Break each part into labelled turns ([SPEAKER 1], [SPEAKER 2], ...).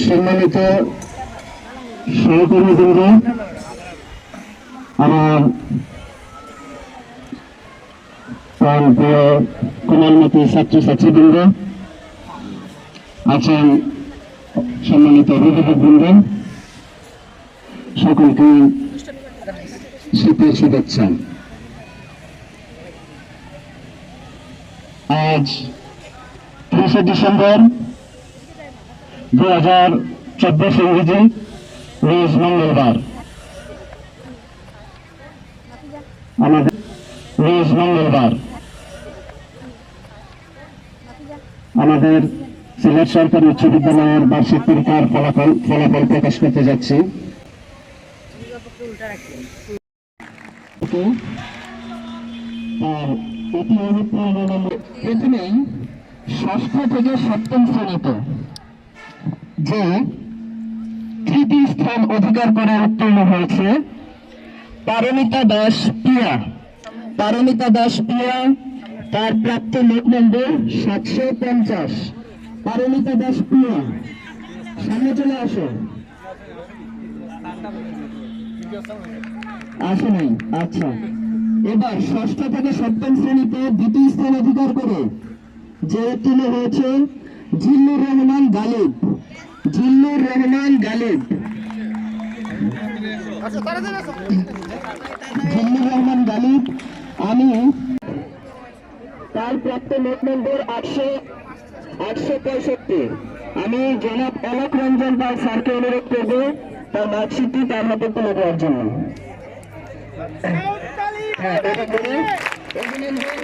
[SPEAKER 1] সম্মানিত সহকর্মীবৃন্দ আমার প্রিয় কোমলমতি ছাত্রছাত্রীবৃন্দ আছেন সম্মানিত অভিভাবকবৃন্দ সকলকে শীতের শুভেচ্ছা আজ তিরিশে ডিসেম্বর দু হাজার চব্বিশ ইংরেজি রোজ মঙ্গলবার। আমাদের রোজ মঙ্গলবার। আমাদের সিলেট সরকারি উচ্চ বিদ্যালয়ের বার্ষিক পরীক্ষার ফলাফল ফলাফল প্রকাশ করতে যাচ্ছি। প্রথমেই ষষ্ঠ থেকে সপ্তম শ্রেণীতে, যে তৃতীয় স্থান অধিকার করে উত্তীর্ণ হয়েছে, পারমিতা দাস পিয়া পারমিতা দাস পিয়া তার প্রাপ্ত নোট নম্বর সাতশো পঞ্চাশ। পারমিতা দাস পিয়া সামনে চলে আসো। আসে নাই আচ্ছা। এবার ষষ্ঠ থেকে সপ্তম শ্রেণীতে দ্বিতীয় স্থান অধিকার করে যে হয়েছে জিল্লুর রহমান গালিব। জিল্লুর রহমান গালিব। জিল্লুর রহমান গালিব, আমি তার প্রাপ্ত নোট নম্বর আটশো আটশো পঁয়ষট্টি। আমি জনাব অলোক রঞ্জন পাল স্যারকে অনুরোধ করব তার মার্কশিটটি তার হাতে তুলে দেওয়ার জন্য। হ্যাঁ অভিনন্দন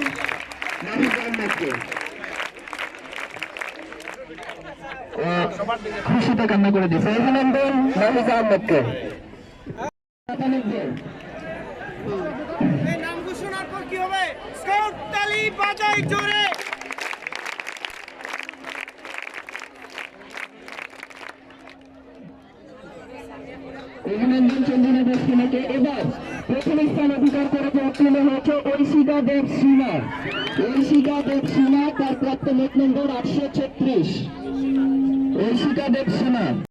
[SPEAKER 1] খুশিতে কান্না করে দিয়েছে। অভিনন্দন নাহিদ আহমেদকে
[SPEAKER 2] নাম ঘোষণার পর কি হবে? স্কাউট তালি বাজাই জোরে।
[SPEAKER 1] অভিনন্দন চন্দ্রনগর সিনেকে এবার প্রথম স্থান অধিকার করে যে উত্তীর্ণ হয়েছে ঐশিকা দেব সিনহা ঐশিকা দেব সিনহা তার প্রাপ্ত নম্বর আটশো ছত্রিশ। ঐশিকা দেব সিনহা